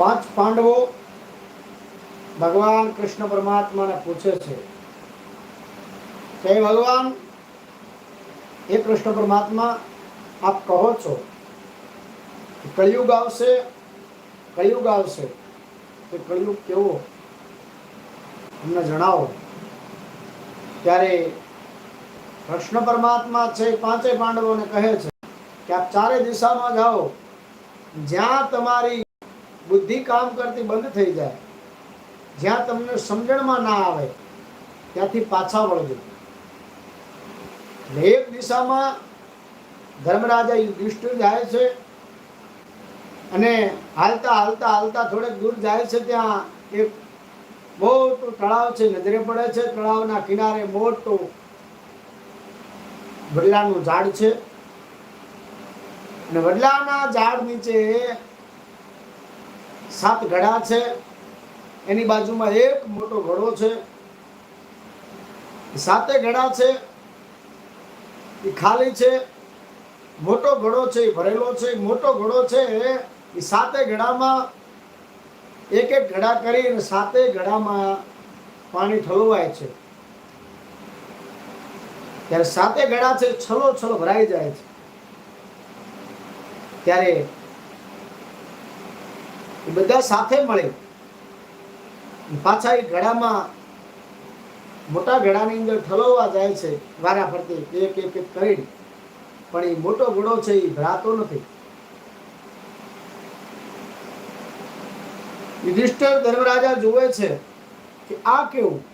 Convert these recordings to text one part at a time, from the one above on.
પાંચ પાંડવો ભગવાન કૃષ્ણ પરમાત્માને પૂછે છે કે ભગવાન, એ કૃષ્ણ પરમાત્મા, આપ કહો છો કળિયુગ આવશે કળિયુગ આવશે, તે કળિયુગ કેવો? અમને જણાવો. ત્યારે કૃષ્ણ પરમાત્મા છે પાંચે પાંડવોને કહે છે કે, આપ ચારે દિશામાં જાઓ, જ્યાં તમારી બુદ્ધિ કામ કરતી બંધ થઈ જાય. જ્યાં તમને સમજણમાં ના આવે, ત્યાંથી પાછા વળજો. એક દિશામાં ધર્મરાજા યુધિષ્ઠિર જાય છે અને હાલતા હાલતા હાલતા થોડેક દૂર જાય છે ત્યાં એક મોટું તળાવ છે, નજરે પડે છે. તળાવના કિનારે મોટું વડલાનું ઝાડ છે. અને વડલાના ઝાડ નીચે સાત ઘડા છે. એની બાજુમાં એક મોટો ઘડો છે. સાતે ઘડા છે. એ ખાલી છે. મોટો ઘડો છે, એ ભરેલો છે. મોટો ઘડો છે એ સાતે ઘડામાં એક એક ઘડા કરી અને સાતે ઘડામાં પાણી ઠલવાય છે. ત્યારે સાતે ઘડા છે છલો છલો ભરાઈ જાય છે. ત્યારે એ બધા સાથે મળે. પાછા એ ગળામાં, મોટા ઘડાની અંદર ઠલવવા જાય છે, વારા ફરતી એક એક એક કરીને. પણ એ મોટો ઘોડો છે, એ ભરાતો નથી. યુધિષ્ઠર ધર્મરાજા જુએ છે કે આ કેવું?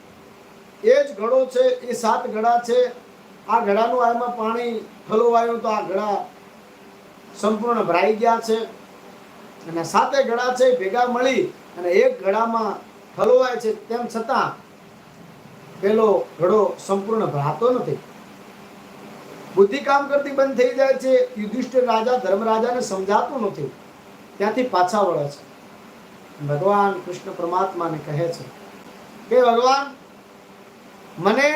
એ જ ઘડો છે, એ સાત ઘડા છે. આ ઘડાનું આમાં પાણી ઠલવાયું તો આ ઘડા સંપૂર્ણ ભરાઈ ગયા છે. અને સાતે ગળા છે, ભેગા મળી અને એક ગળામાં ઠલવાય છે, તેમ છતાં પેલો ઘડો સંપૂર્ણ ભરાતો નથી. બુદ્ધિ કામ કરતી બંધ થઈ જાય છે, યુધિષ્ઠિર રાજા ધર્મરાજાને સમજાતું નથી. ત્યાંથી પાછા વળે છે. ભગવાન કૃષ્ણ પરમાત્માને કહે છે કે ભગવાન, મને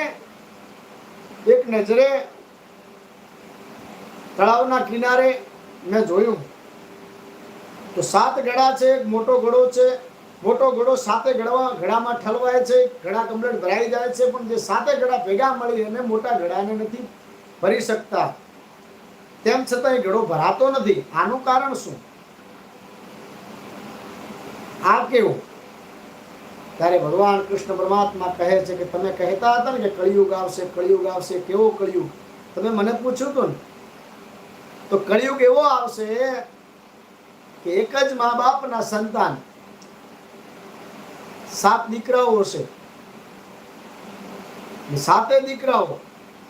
એક નજરે તળાવના કિનારે મેં જોયું. તો સાત ગળા છે મોટો ઘડો છે. મોટો ઘડો સાતે ગળવા ઘડામાં ઠલવાય છે. ઘડા કમ્પ્લેટ ભરાઈ જાય છે, પણ જે સાતે ગળા ભેગા મળી અને મોટા ઘડાને નથી ભરી શકતા. તેમ છતાં એ ઘડો ભરાતો નથી. આનું કારણ શું? આ કેવું? ત્યારે ભગવાન કૃષ્ણ પરમાત્મા કહે છે કે તમે કહેતા હતા ને કે કળિયુગ આવશે કળિયુગ આવશે, કેવો કળિયુગ? તમે મને પૂછ્યું હતું ને? તો કળિયુગ એવો આવશે કે એક જ મા બાપના સંતાન સાત દીકરાઓ હશે. સાતે દીકરાઓ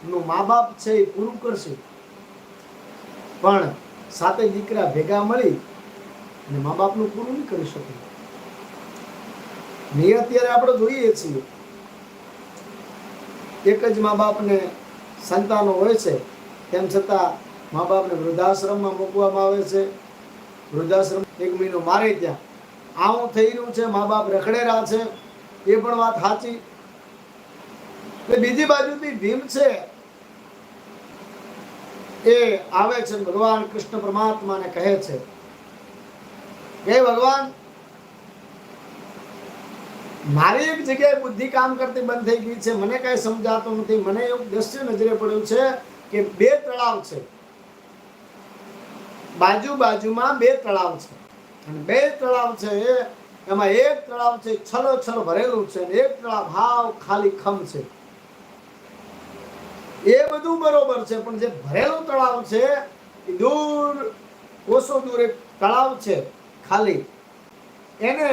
નું મા બાપ છે એ પૂરું કરશે. પણ સાતે દીકરા ભેગા મળી અને મા બાપનું પૂરું નહીં કરી શકે. ને અત્યારે આપણે જોઈએ છીએ. એક જ મા બાપને સંતાનો હોય છે, તેમ છતાં મા બાપને વૃદ્ધાશ્રમમાં મૂકવામાં આવે છે. વૃદ્ધાશ્રમ એક મહિનો મારે ત્યાં. આવું થઈ રહ્યું છે મા બાપ રખડેરા છે, એ પણ વાત સાચી. બીજી બાજુથી ભીમ છે, એ આવે છે ભગવાન કૃષ્ણ પરમાત્માને કહે છે. કે ભગવાન, મારી એક જગ્યાએ બુદ્ધિ કામ કરતી બંધ થઈ ગઈ છે, મને કઈ સમજાતું નથી, મને એવું દ્રશ્ય નજરે પડ્યું છે કે બે તળાવ છે. બાજુ બાજુમાં બે તળાવ છે. અને બે તળાવ છે એમાં એક તળાવ છે છલો છલો ભરેલું છે અને એક તળાવ હાવ ખાલી ખમ છે. એ બધું બરોબર છે, પણ જે ભરેલું તળાવ છે, એ દૂર, ઓછો દૂર એક તળાવ છે, ખાલી. એને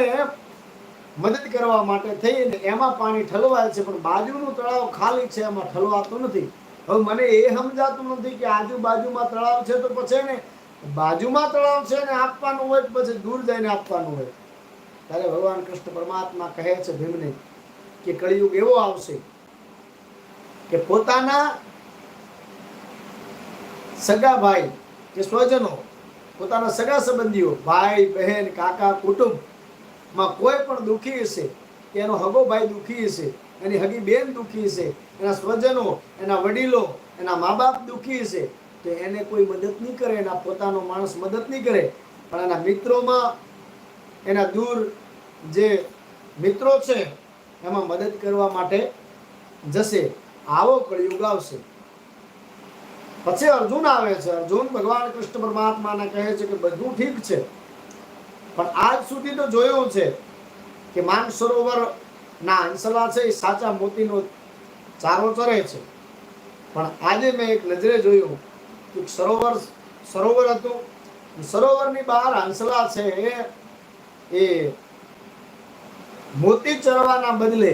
મદદ કરવા માટે થઈને એમાં પાણી ઠલવાય છે, પણ બાજુનું તળાવ ખાલી છે, એમાં ઠલવાતું નથી. હવે મને એ સમજાતું નથી કે આજુબાજુમાં તળાવ છે તો પછી ને બાજુમાં તળાવ છે ને આપવાનું હોય પછી દૂર જઈને આપવાનું હોય. ત્યારે ભગવાન કૃષ્ણ પરમાત્મા કહે છે ભીમને કે કળિયુગ એવો આવશે કે પોતાના સગા ભાઈ કે સ્વજનો, પોતાના સગા સંબંધીઓ, ભાઈ, બહેન, કાકા કુટુંબમાં કોઈ પણ દુઃખી હશે, એનો હગો ભાઈ દુઃખી હશે, એની હગી બેન દુઃખી હશે, એના સ્વજનો, એના વડીલો, એના મા બાપ દુઃખી હશે તો એને કોઈ મદદ નહીં કરે, એના પોતાનો માણસ મદદ નહીં કરે. પણ એના મિત્રોમાં એના દૂર જે મિત્રો છે, એમાં મદદ કરવા માટે જશે. આવો કળિયુગ આવશે. પછી અર્જુન આવે છે. અર્જુન ભગવાન કૃષ્ણ પરમાત્માને કહે છે કે બધું ઠીક છે. પણ આજ સુધી તો જોયું છે કે માન સરોવર ના હંસલા છે, એ સાચા મોતીનો ચારો ચરે છે. પણ આજે મેં એક નજરે જોયું કે સરોવર સરોવર હતું. સરોવરની બહાર હંસલા છે એ મોતી ચરવાના બદલે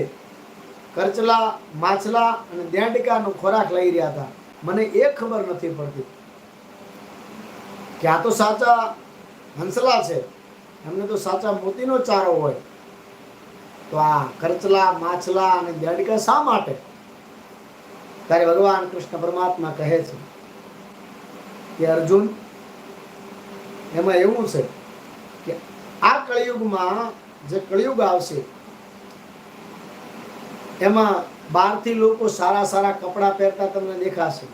કરચલા, માછલા અને દેંડકાનો ખોરાક લઈ રહ્યા હતા. મને એ ખબર નથી પડતી કે આ તો સાચા હંસલા છે. એમને તો સાચા મોતીનો ચારો હોય. તો આ કરચલા, માછલા અને દેડકા શા માટે? ત્યારે ભગવાન કૃષ્ણ પરમાત્મા કહે છે કે અર્જુન, એમાં એવું છે કે આ કળિયુગમાં જે કળિયુગ આવશે, એમાં બહારથી લોકો સારા સારા કપડાં પહેરતા તમને દેખાશે,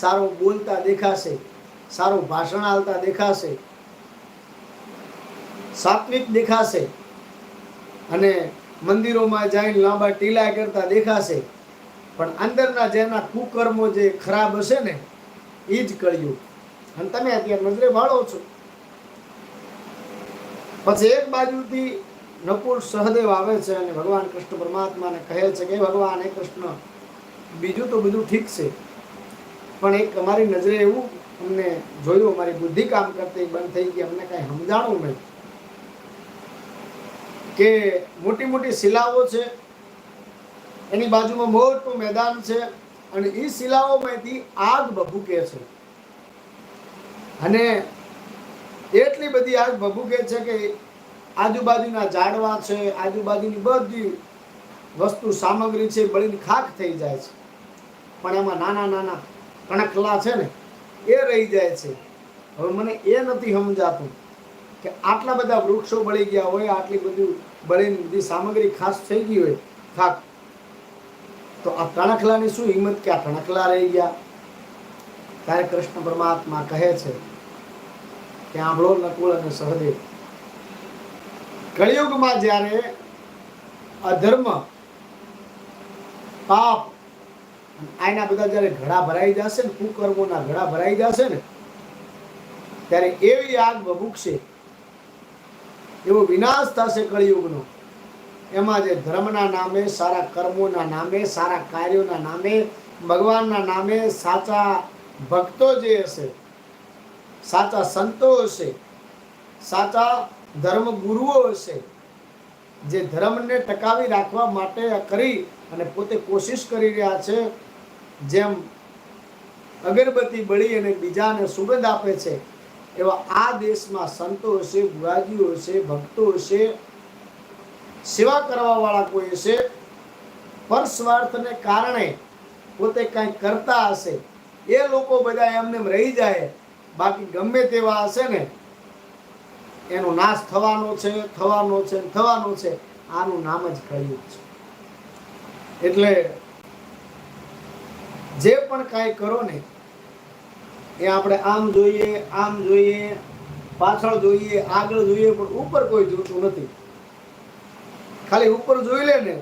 સારું બોલતા દેખાશે, સારું ભાષણ આવતા દેખાશે, સાત્વિક દેખાશે અને મંદિરોમાં જઈને લાંબા ટીલા કરતા દેખાશે. પણ અંદરના જેના કુકર્મો જે ખરાબ હશે ને, એ જ કળિયુગ. અને તમે અત્યારે નજરે વાળો છો. પછી એક બાજુથી નકુલ સહદેવ આવે છે અને ભગવાન કૃષ્ણ પરમાત્માને કહે છે કે ભગવાન, હે કૃષ્ણ, બીજું તો બધું ઠીક છે. પણ એક અમારી નજરે એવું અમને જોયું, અમારી બુદ્ધિ કામ કરતી બંધ થઈ ગઈ, અમને કાંઈ સમજાણું નહીં. કે મોટી મોટી શિલાઓ છે, એની બાજુમાં મોટું મેદાન છે, અને એ શિલાઓમાંથી આગ બભૂકે છે. અને એટલી બધી આગ ભભૂકે છે કે આજુબાજુના ઝાડવા છે, આજુબાજુની બધી વસ્તુ સામગ્રી છે બળીને ખાક થઈ જાય છે. પણ એમાં નાના નાના કણકલા છે ને, એ રહી જાય છે. હવે મને એ નથી સમજાતું કે આટલા બધા વૃક્ષો બળી ગયા હોય, આટલી બધી બળીને બધી સામગ્રી ખાસ થઈ ગઈ હોય ખાક તો આ કણકલાની શું હિંમત કે આ કણકલા રહી ગયા? ત્યારે કૃષ્ણ પરમાત્મા કહે છે કે આંભળો નકુળ અને સહદેવ. કળિયુગમાં જ્યારે અધર્મ, પાપ આના બધા જ્યારે ઘડા ભરાઈ જશે ને, કુકર્મોના ઘડા ભરાઈ જશે ને, ત્યારે એવી આગ ભભૂકશે, એવો વિનાશ થશે કળિયુગનો. એમાં જે ધર્મના નામે, સારા કર્મોના નામે, સારા કાર્યોના નામે, ભગવાનના નામે સાચા ભક્તો જે હશે સાચા સંતો હશે, સાચા ધર્મ ગુરુઓ હશે, જે ધર્મને ટકાવી રાખવા માટે કરી અને પોતે કોશિશ કરી રહ્યા છે, જેમ અગરબત્તી બળી અને બીજાને સુગંધ આપે છે, એવા આ દેશમાં સંતો હશે બુરાજીઓ હશે, ભક્તો હશે, સેવા કરવા વાળા કોઈ હશે પર સ્વાર્થને કારણે પોતે કંઈક કરતા હશે. એ લોકો બધા એમને રહી જાય બાકી ગમે તેવા હશે ને, એનો નાશ થવાનો છે થવાનો છે થવાનો છે, આનું નામ જ કળિયુગ છે. એટલે જે પણ કાંઈ કરો ને, એ આપણે આમ જોઈએ આમ જોઈએ, પાછળ જોઈએ, આગળ જોઈએ, પણ ઉપર કોઈ જોતું નથી. ખાલી ઉપર જોઈ લે ને,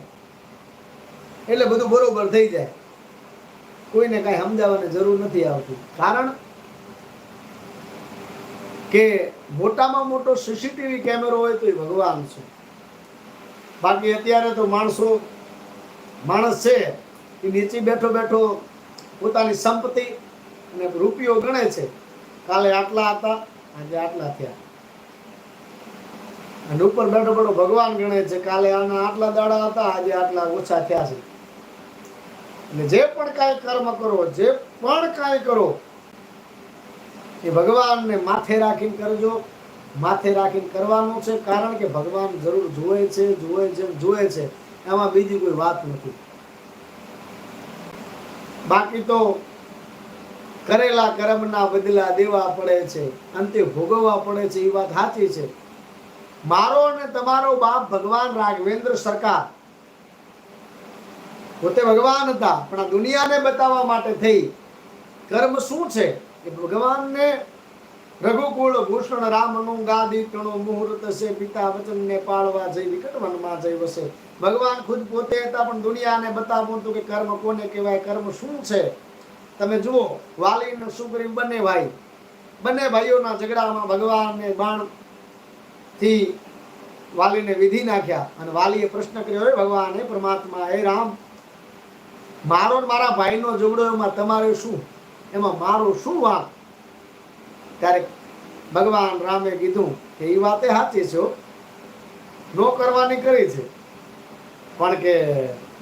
એટલે બધું બરોબર થઈ જાય. કોઈને કાંઈ સમજાવવાની જરૂર નથી આવતી. કારણ કે મોટામાં મોટો સીસીટીવી કેમેરો હોય તો એ ભગવાન છે. બાકી અત્યારે તો માણસો, માણસ છે, એ નીચે બેઠો બેઠો પોતાની સંપત્તિ અને રૂપિયો ગણે છે. કાલે આટલા હતા, આજે આટલા થયા. અને ઉપર બેઠો બેઠો ભગવાન ગણે છે, કાલે આના આટલા દાડા હતા, આજે આટલા ઓછા થયા છે. અને જે પણ કાંઈ કર્મ કરો, જે પણ કાંઈ કરો એ ભગવાનને માથે રાખીને કરજો. માથે રાખીને કરવાનું છે, કારણ કે ભગવાન જરૂર જુએ છે જુએ છે જુએ છે. એમાં બીજી કોઈ વાત નથી. બાકી તો કરેલા કર્મના બદલા દેવા પડે છે, અંતે ભોગવવા પડે છે, એ વાત સાચી છે. મારો અને તમારો બાપ ભગવાન રાઘવેન્દ્ર સરકાર. પોતે ભગવાન હતા, પણ આ દુનિયાને બતાવવા માટે થઈ. કર્મ શું છે? એ ભગવાનને રઘુકુળ, ભૂષણ રામનું ગાદી કણો મુહૂર્ત છે, પિતા વચનને પાળવા જઈ, વિકટ વનમાં જઈ વસે. ભગવાન ખુદ પોતે હતા, પણ દુનિયાને બતાવું હતું કે કર્મ કોને કહેવાય, કર્મ શું છે? તમે જુઓ, વાલી અને સુગ્રીવ બંને ભાઈ. બંને ભાઈઓના ઝઘડામાં ભગવાનને બાણથી વાલીને વિધિ નાખ્યા અને વાલીએ પ્રશ્ન કર્યો, હે ભગવાન હે પરમાત્મા, હે રામ, મારો મારા ભાઈનો ઝઘડો એમાં તમારે શું? એમાં મારો શું વાંક ત્યારે ભગવાન રામે કીધું કે એ વાતે સાચી છે. નો કરવાની કરી છે. પણ કે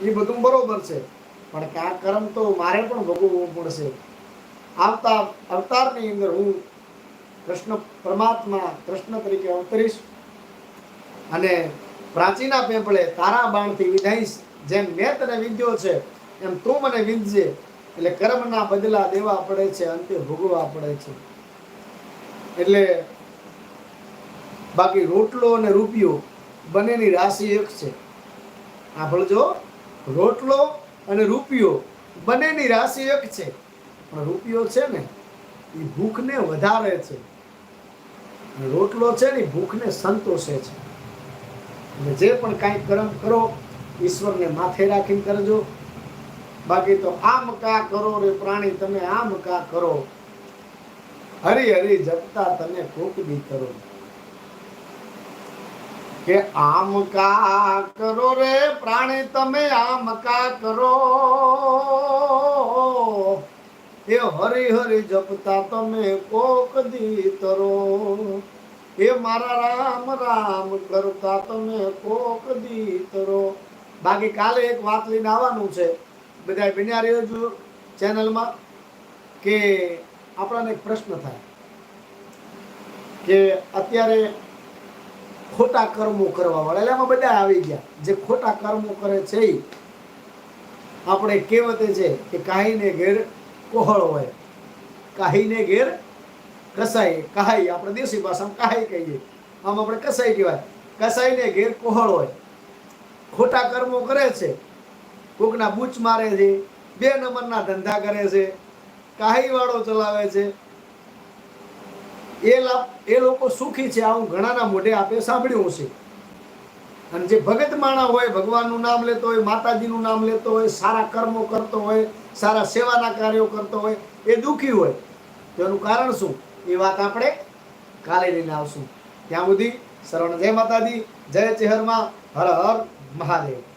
એ બધું બરોબર છે. પણ કે આ કર્મ તો મારે પણ ભોગવવું પડશે. આવતા અવતારની અંદર હું કૃષ્ણ પરમાત્મા કૃષ્ણ તરીકે અવતરીશ અને પ્રાચીના પેપળે તારા બાણથી વિધાઈશ. જેમ મેં તને વિધ્યો છે, એમ તું મને વિંધજે. એટલે કર્મના બદલા દેવા પડે છે, અંતે ભોગવા પડે છે. એટલે બાકી રોટલો અને રૂપિયો બંનેની રાશિ એક છે. સાંભળજો રોટલો અને રૂપિયો બંનેની રાશિ એક છે. પણ રૂપિયો છે ને એ ભૂખને વધારે છે. રોટલો છે ને ભૂખને સંતોષે છે. અને જે પણ કાંઈ કર્મ કરો, ઈશ્વરને માથે રાખીને કરજો. બાકી તો આમ કા કરો રે પ્રાણી, તમે આમ કા કરો? હરી હરી જપતા તમે કોકડી કરો. કે આમ કા કરો રે પ્રાણી, તમે આમ કા કરો? એ હરી હરી જપતા તમે કોક દી તરો. એ મારા રામ રામ કરતા તમે કોક દી તરો. બાકી કાલે એક વાત લઈને આવવાનું છે. બધા બન્યા રહ્યો ચેનલમાં કે આપણાને એક પ્રશ્ન થાય કે અત્યારે ખોટા કર્મો કરવા વાળા, એટલે એમાં બધા આવી ગયા. જે ખોટા કર્મો કરે છે આપણે કહેવતે છે કે કાહીને ઘેર કોહળ હોય, કાહીને ઘેર કસાય કહાઈ, આપણે દેશી ભાષામાં કહાઈ કહીએ. આમ આપણે કસાઈ કહેવાય. કસાઈને ઘેર કોહળ હોય. ખોટા કર્મો કરે છે. કોકના બૂચ મારે છે, બે નંબરના ધંધા કરે છે કાહી વાળો ચલાવે છે. એ લાભ એ લોકો સુખી છે, આવું ઘણાના મોઢે આપે સાંભળ્યું છે અને જે ભગત માણા હોય, ભગવાનનું નામ લેતો હોય, માતાજીનું નામ લેતો હોય, સારા કર્મો કરતો હોય, સારા સેવાના કાર્યો કરતો હોય, એ દુઃખી હોય તેનું કારણ શું? એ વાત આપણે કાલે લઈને આવશું. ત્યાં સુધી શરવણ જય માતાજી, જય ચહેરમાં, હર હર મહાદેવ.